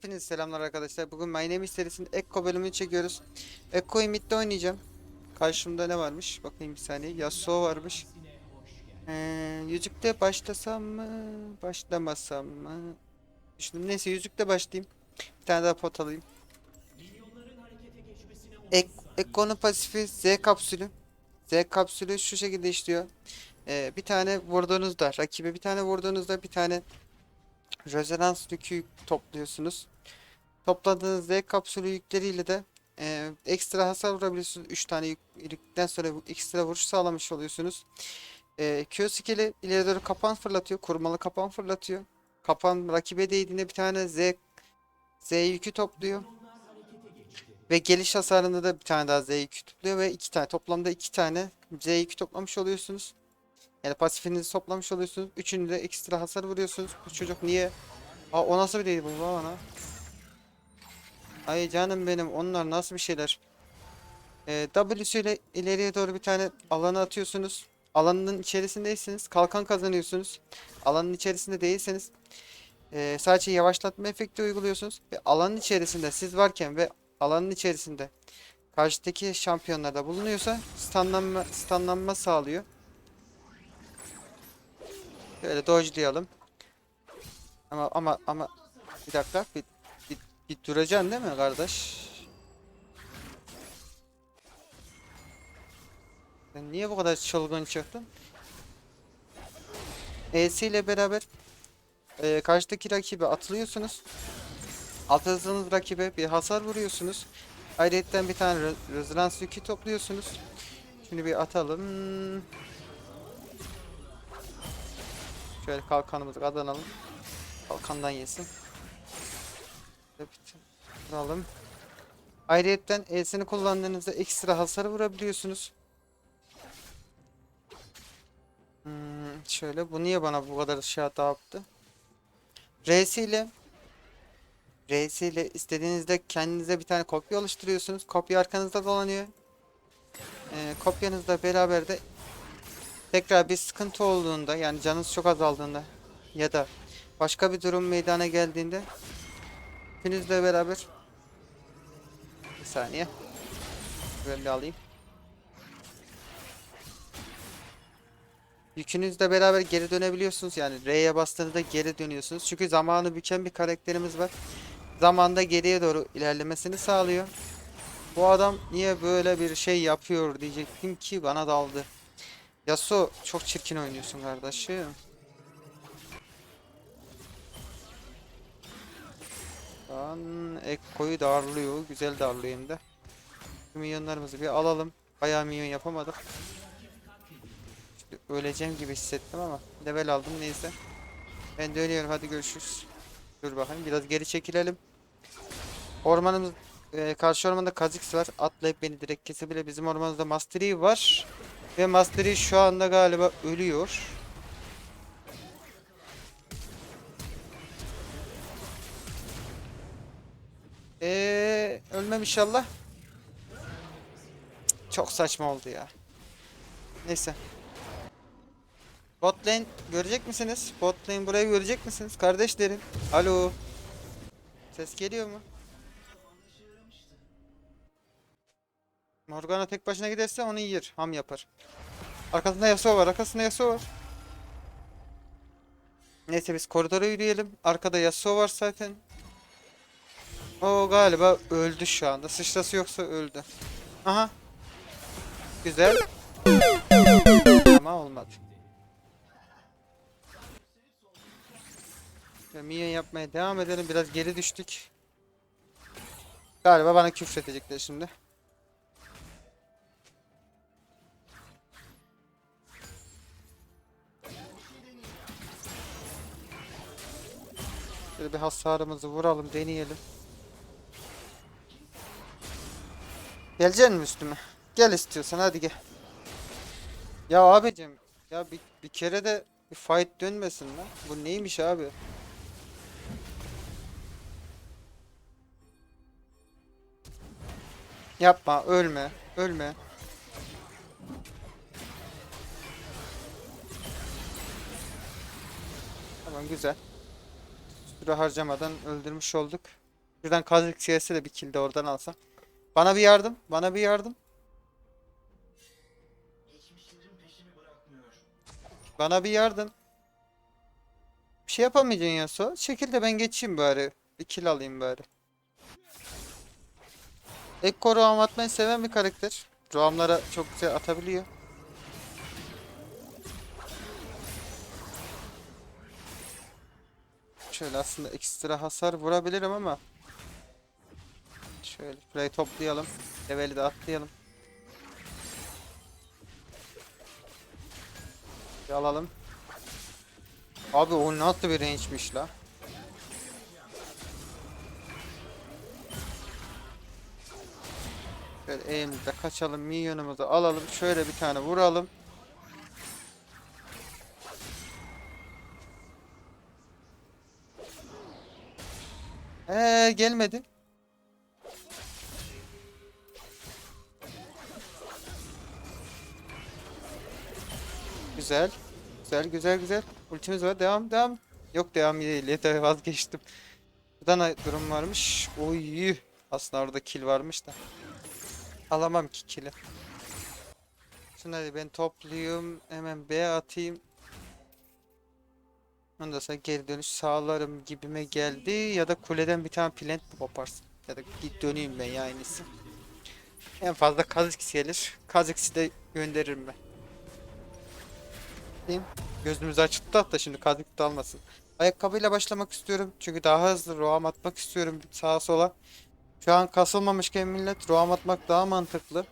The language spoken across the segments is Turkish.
Hepinize selamlar arkadaşlar. Bugün My Name is serisinin Ekko bölümünü çekiyoruz. Ekko'yu midde oynayacağım. Karşımda ne varmış? Bakayım bir saniye. Yasuo varmış. Ee, yüzükte başlasam mı? Başlamasam mı? Düşündüm. Neyse yüzükte başlayayım. Bir tane daha pot alayım. Ek, Ekko'nun pasifi Z kapsülü. Z kapsülü şu şekilde işliyor. Ee, bir tane vurduğunuzda, rakibe bir tane vurduğunuzda bir tane rezonans yükü topluyorsunuz. Topladığınız Z kapsülü yükleriyle de e, ekstra hasar vurabiliyorsunuz. 3 tane yük, yükten sonra ekstra vuruş sağlamış oluyorsunuz. E, Q skill'i ileri doğru kapan fırlatıyor. Korumalı kapan fırlatıyor. Kapan rakibe değdiğinde bir tane Z Z yükü topluyor. Ve geliş hasarında da bir tane daha Z yükü topluyor ve iki tane toplamda iki tane Z yükü toplamış oluyorsunuz. Yani pasifinizi toplamış oluyorsunuz. Üçünü de ekstra hasar vuruyorsunuz. Bu çocuk niye? Aa o nasıl bir değil bu bana? Ay canım benim onlar nasıl bir şeyler? Ee, W ile ileriye doğru bir tane alana atıyorsunuz. Alanın içerisindeyseniz kalkan kazanıyorsunuz. Alanın içerisinde değilseniz ee, sadece yavaşlatma efekti uyguluyorsunuz. Ve alanın içerisinde siz varken ve alanın içerisinde karşıdaki şampiyonlar da bulunuyorsa stunlanma, stunlanma sağlıyor. Şöyle dodge'layalım. Ama ama ama bir dakika bir, duracaksın değil mi kardeş? Sen niye bu kadar çılgın çıktın? ES ile beraber e, karşıdaki rakibe atılıyorsunuz. Atıldığınız rakibe bir hasar vuruyorsunuz. Ayrıca bir tane re yükü topluyorsunuz. Şimdi bir atalım. Şöyle kalkanımızı kazanalım. Kalkandan yesin. Alalım. Ayrıyetten E'sini kullandığınızda ekstra hasar vurabiliyorsunuz. Hmm, şöyle bu niye bana bu kadar şey hata yaptı? R'si ile R'si ile istediğinizde kendinize bir tane kopya oluşturuyorsunuz. Kopya arkanızda dolanıyor. Ee, kopyanızla beraber de tekrar bir sıkıntı olduğunda yani canınız çok azaldığında ya da başka bir durum meydana geldiğinde hepinizle beraber bir saniye böyle alayım. Yükünüzle beraber geri dönebiliyorsunuz yani R'ye bastığınızda geri dönüyorsunuz. Çünkü zamanı büken bir karakterimiz var. Zamanda geriye doğru ilerlemesini sağlıyor. Bu adam niye böyle bir şey yapıyor diyecektim ki bana daldı. Yasuo çok çirkin oynuyorsun kardeşim. Lan Ekko'yu darlıyor. Güzel darlıyor hem de. Şu milyonlarımızı bir alalım. Bayağı milyon yapamadık. Şimdi öleceğim gibi hissettim ama level aldım neyse. Ben dönüyorum hadi görüşürüz. Dur bakayım biraz geri çekilelim. Ormanımız e, karşı ormanda Kha'Zix var. Atlayıp beni direkt kesebilir. Bizim ormanımızda Master Yi var. Ve Master Yi şu anda galiba ölüyor. Eee ölmem inşallah. Çok saçma oldu ya. Neyse. Bot görecek misiniz? Bot lane burayı görecek misiniz? Kardeşlerim. Alo. Ses geliyor mu? Morgana tek başına giderse onu yer. Ham yapar. Arkasında Yasuo var. Arkasında Yasuo var. Neyse biz koridora yürüyelim. Arkada Yasuo var zaten. O galiba öldü şu anda. Sıçrası yoksa öldü. Aha. Güzel. Ama olmadı. Ya minyon yapmaya devam edelim. Biraz geri düştük. Galiba bana küfredecekler şimdi. Şöyle bir hasarımızı vuralım, deneyelim. Geleceksin mi üstüme? Gel istiyorsan hadi gel. Ya abicim ya bir, bir kere de bir fight dönmesin lan. Bu neymiş abi? Yapma, ölme, ölme. Tamam güzel. Süre harcamadan öldürmüş olduk. Şuradan kazık siyasi de bir kill de oradan alsam. Bana bir yardım. Bana bir yardım. Bana bir yardım. Bir şey yapamayacaksın Yasuo. Çekil de ben geçeyim bari. Bir kill alayım bari. Ekko roam atmayı seven bir karakter. Roamlara çok güzel atabiliyor. Şöyle aslında ekstra hasar vurabilirim ama Şöyle burayı toplayalım. Leveli de atlayalım. Bir alalım. Abi o nasıl bir range'miş la? Şöyle elimizde kaçalım, minyonumuzu alalım. Şöyle bir tane vuralım. Ee gelmedi. Güzel. Güzel güzel güzel. Ultimiz var. Devam devam. Yok devam değil. Yeter vazgeçtim. Buradan durum varmış. Oy. Aslında orada kill varmış da. Alamam ki kill'i. Şunları ben toplayayım. Hemen B atayım. Ondan sonra geri dönüş sağlarım gibime geldi. Ya da kuleden bir tane plant koparsın? Ya da git döneyim ben ya en. En fazla Kazix gelir. Kazix'i de gönderirim ben. Diyeyim. Gözümüzü açıktı hatta şimdi Kazix de almasın. Ayakkabıyla başlamak istiyorum. Çünkü daha hızlı roam atmak istiyorum sağa sola. Şu an kasılmamışken millet roam atmak daha mantıklı.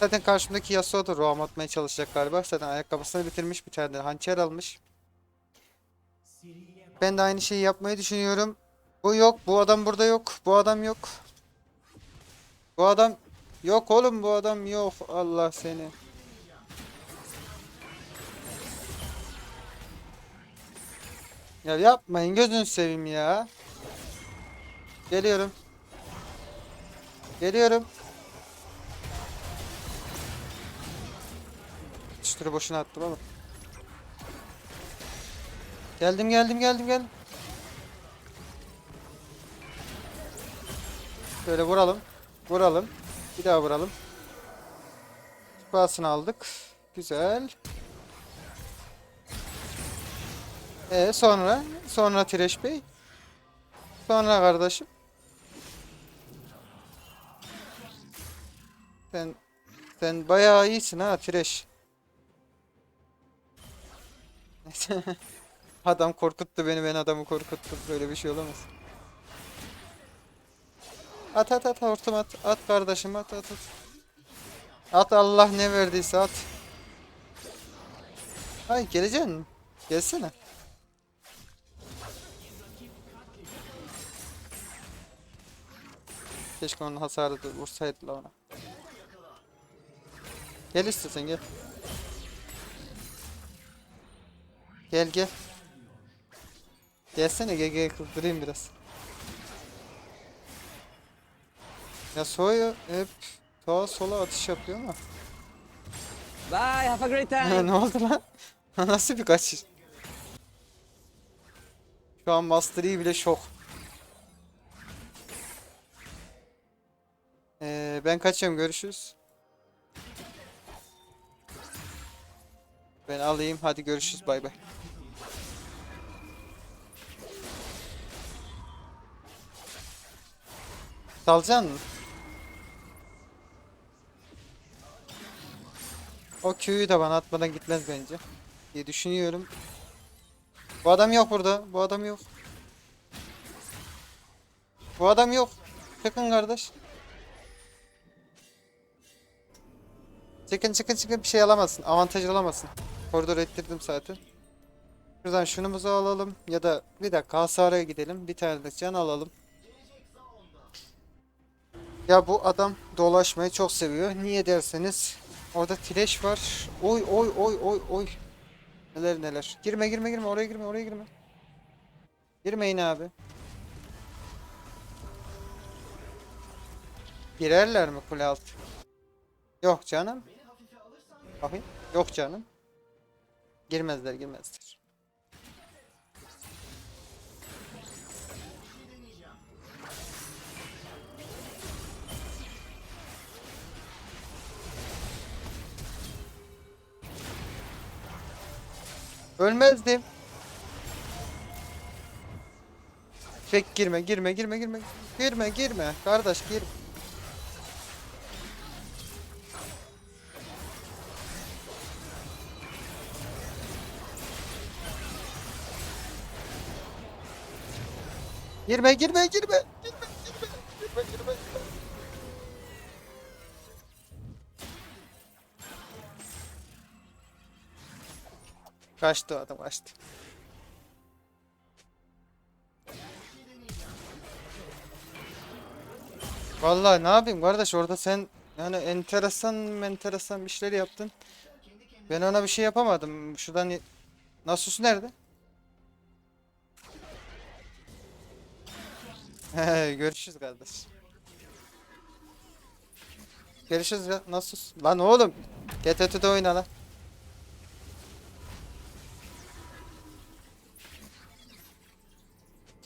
Zaten karşımdaki Yasuo da roam atmaya çalışacak galiba. Zaten ayakkabısını bitirmiş bir tane hançer almış. Ben de aynı şeyi yapmayı düşünüyorum. Bu yok. Bu adam burada yok. Bu adam yok. Bu adam yok oğlum bu adam yok. Allah seni. Ya yapmayın gözünü seveyim ya. Geliyorum. Geliyorum. Çıtırı boşuna attım ama. Geldim geldim geldim geldim. Şöyle vuralım. Vuralım. Bir daha vuralım. Şifasını aldık. Güzel. E sonra? Sonra Tireş Bey. Sonra kardeşim. Sen sen bayağı iyisin ha Tireş. Adam korkuttu beni, ben adamı korkuttum. Böyle bir şey olamaz. At at at hortum at. At kardeşim at at at. At Allah ne verdiyse at. Ay geleceksin. Gelsene. Keşke onun hasarı da vursaydı la ona. Gel istiyorsan gel. Gel gel. Gelsene gel gel kızdırayım biraz. Ya Soya hep sağa sola atış yapıyor ama. Bye, have a great time. ne oldu lan? Nasıl bir kaçış? Şu an Master Yi bile şok. Ee, ben kaçıyorum görüşürüz. Ben alayım hadi görüşürüz bay bay. Salacaksın mı? O Q'yu da bana atmadan gitmez bence. diye düşünüyorum. Bu adam yok burada. Bu adam yok. Bu adam yok. Çıkın kardeş. Çıkın çıkın çıkın bir şey alamazsın. Avantaj alamazsın. Koridor ettirdim zaten. Şuradan şunumuzu alalım. Ya da bir dakika hasaraya gidelim. Bir tane de can alalım. Ya bu adam dolaşmayı çok seviyor. Niye derseniz orada flash var. Oy oy oy oy oy. Neler neler. Girme girme girme oraya girme oraya girme. Girmeyin abi. Girerler mi kule altı? Yok canım. Bakayım. Yok canım. Girmezler girmezler. Ölmezdim. Çek girme girme girme girme. Girme girme. Kardeş girme. Girme girme girme. Girme. Kaçtı adam kaçtı. Vallahi ne yapayım kardeş orada sen yani enteresan enteresan şeyler yaptın. Ben ona bir şey yapamadım. Şuradan Nasus nerede? görüşürüz kardeş. Görüşürüz ya Nasus. Lan oğlum. GTT'de oyna lan.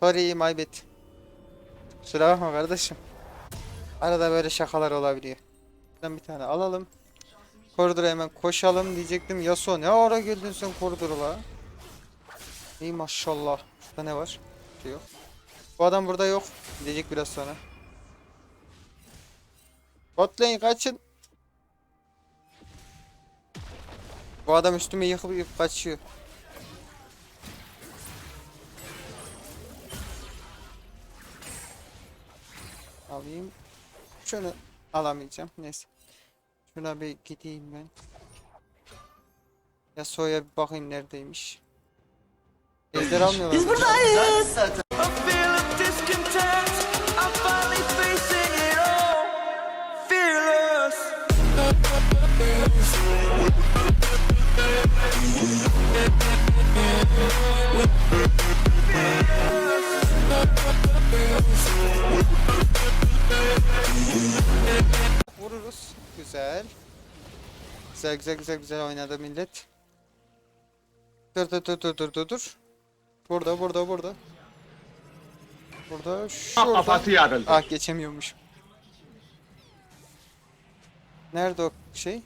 Sorry my bad. Kusura bakma kardeşim. Arada böyle şakalar olabiliyor. Buradan bir tane alalım. Koridora hemen koşalım diyecektim. Yasuo ne ara geldin sen koridora la? İyi maşallah. Şurada ne var? Bir şey yok. Bu adam burada yok. Gidecek biraz sonra. Bot lane kaçın. Bu adam üstüme yıkıp yıkıp kaçıyor. Alayım. Şunu alamayacağım. Neyse. Şuna bir gideyim ben. Yasuo'ya bir bakayım neredeymiş. Ejder almıyorlar. Biz buradayız. Vururuz. Güzel. Güzel güzel güzel güzel oynadı millet. Dur dur dur dur dur dur. Burada burada burada. Burada şurada. Kafası yarıldı. Ah geçemiyormuş. Nerede o şey?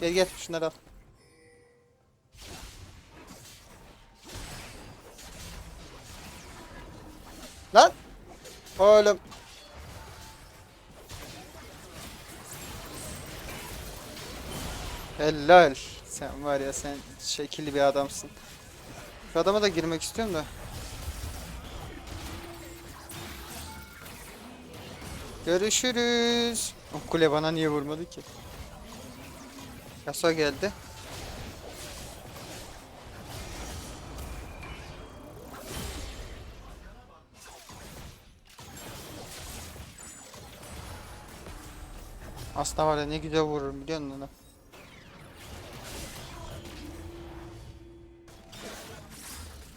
Gel gel şunları al. Lan! Oğlum. Helal. Sen var ya sen şekilli bir adamsın. Şu adama da girmek istiyorum da. Görüşürüz. O kule bana niye vurmadı ki? Yasuo geldi. Aslında var ya ne güzel vururum biliyor musun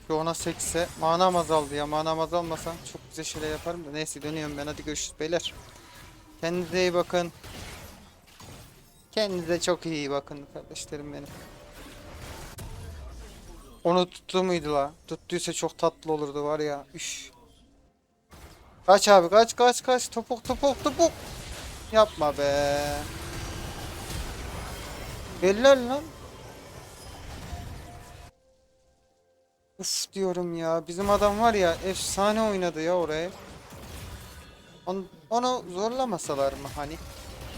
Şu ona sekse manam azaldı ya manam azalmasa çok güzel şeyler yaparım da neyse dönüyorum ben hadi görüşürüz beyler. Kendinize iyi bakın. Kendinize çok iyi bakın kardeşlerim benim. Onu tuttu muydu la? Tuttuysa çok tatlı olurdu var ya. Üf. Kaç abi kaç kaç kaç topuk topuk topuk. Yapma be. Helal lan. Uf diyorum ya. Bizim adam var ya efsane oynadı ya oraya. On, onu zorlamasalar mı hani?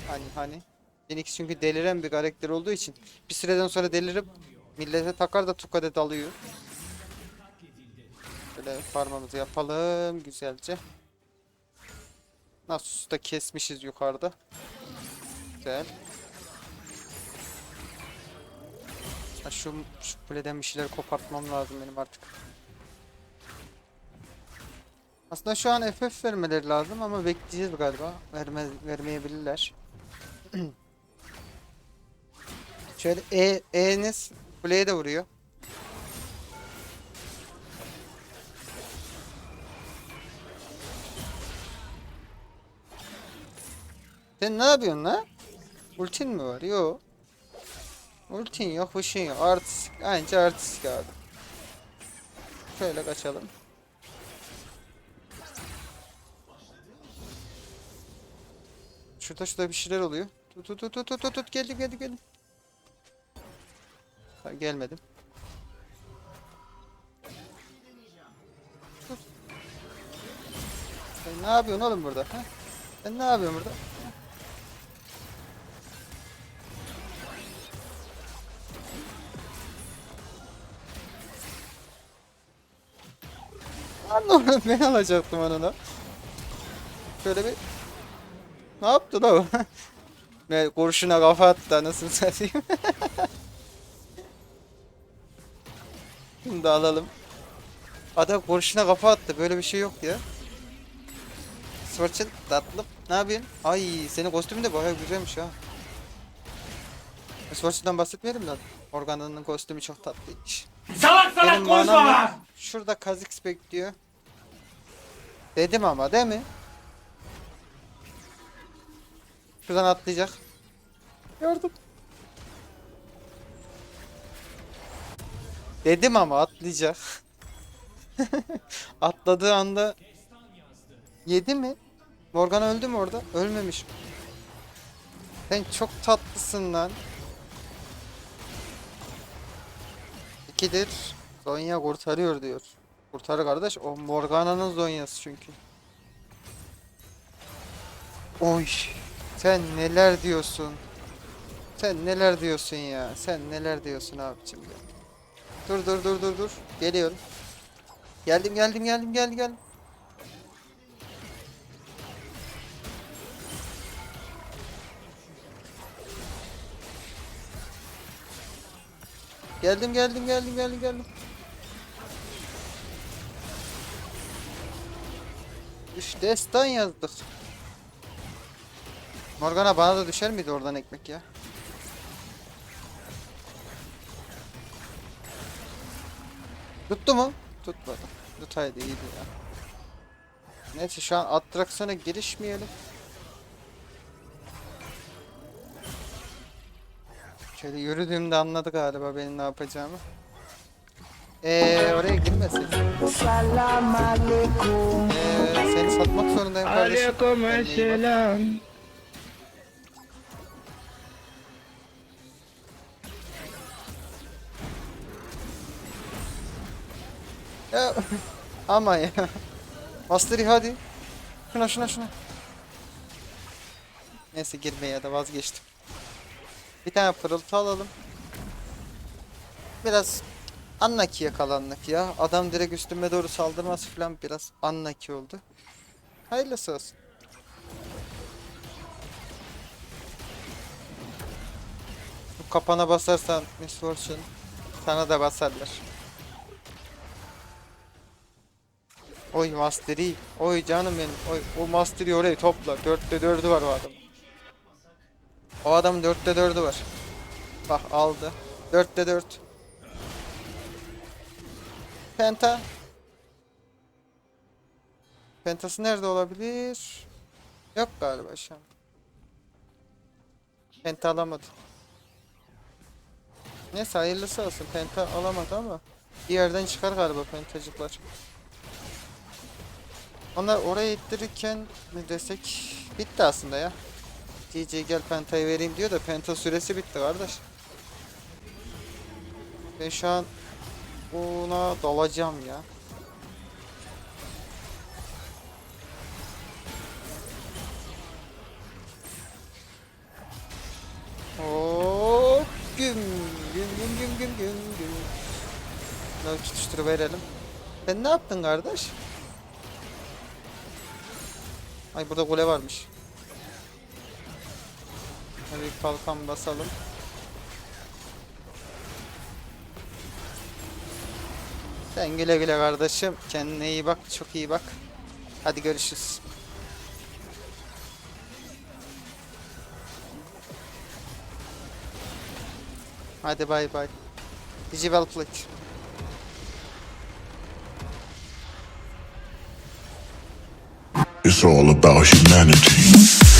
Hani hani? Phoenix çünkü deliren bir karakter olduğu için bir süreden sonra delirip millete takar da tukade dalıyor. Böyle farmamızı yapalım güzelce. Nasus'u da kesmişiz yukarıda. Güzel. Ha şu, şu kuleden bir şeyler kopartmam lazım benim artık. Aslında şu an FF vermeleri lazım ama bekleyeceğiz galiba. Vermez, vermeyebilirler. Şöyle E, E'niz kuleye de vuruyor. Sen ne yapıyorsun lan? Ultin mi var? Yok. Ultin yok, fışın yok. Artistik. Anca artistik abi. Şöyle kaçalım. Şurada şurada bir şeyler oluyor. Tut tut tut tut tut tut geldi geldi geldi. Tamam, gelmedim. Dur. Sen ne yapıyorsun oğlum burada? Ha? Sen ne yapıyorsun burada? Lan ben alacaktım onu da. Şöyle bir... Ne yaptı da o? Ve kurşuna kafa attı anasını satayım. Bunu da alalım. Adam kurşuna kafa attı. Böyle bir şey yok ya. Swartçın tatlım. Ne yapıyorsun? Ay senin kostümün de bayağı güzelmiş ha. Swartçı'dan bahsetmeyelim de. Organa'nın kostümü çok tatlıymış. Salak salak konuşma lan! Şurada Kazix bekliyor. Dedim ama değil mi? Şuradan atlayacak. Gördüm. Dedim ama atlayacak. Atladığı anda yedi mi? Morgan öldü mü orada? Ölmemiş. Sen çok tatlısın lan. İkidir. Zonya kurtarıyor diyor. Kurtar kardeş. O Morgana'nın Zonya'sı çünkü. Oy. Sen neler diyorsun? Sen neler diyorsun ya? Sen neler diyorsun abicim ya? Dur dur dur dur dur. Geliyorum. Geldim geldim geldim geldim geldim. Geldim geldim geldim geldim geldim. Destan yazdık. Morgana bana da düşer miydi oradan ekmek ya? Tuttu mu? Tutmadı. Tutaydı iyiydi ya. Neyse şu an atraksiyona girişmeyelim. Şöyle yürüdüğümde anladı galiba benim ne yapacağımı. Eee oraya girmesin. Seni satmak zorundayım kardeşim. İyi bak. Ya ama ya. Mastery hadi. Şuna şuna şuna. Neyse girmeye ya da vazgeçtim. Bir tane pırıltı alalım. Biraz Annaki yakalandık ya. Adam direkt üstüme doğru saldırması falan biraz Annaki oldu. Hayırlısı olsun. Bu kapana basarsan Miss Fortune sana da basarlar. Oy Mastery. Oy canım benim. Oy o Mastery orayı topla. 4'te 4'ü var o adam. O adamın 4'te 4'ü var. Bak aldı. 4'te 4. Penta. Pentası nerede olabilir? Yok galiba şu an. Penta alamadı. Neyse hayırlısı olsun. Penta alamadı ama bir yerden çıkar galiba pentacıklar. Onlar oraya ittirirken ne desek bitti aslında ya. DJ gel pentayı vereyim diyor da penta süresi bitti kardeş. Ben şu an buna dalacağım ya. Hop güm güm güm güm güm güm güm. Bunları tutuşturuverelim. Sen ne yaptın kardeş? Ay burada kule varmış. Hadi kalkan basalım. Sen güle güle kardeşim. Kendine iyi bak. Çok iyi bak. Hadi görüşürüz. Hadi bay bay. Did you well played. It's all about humanity.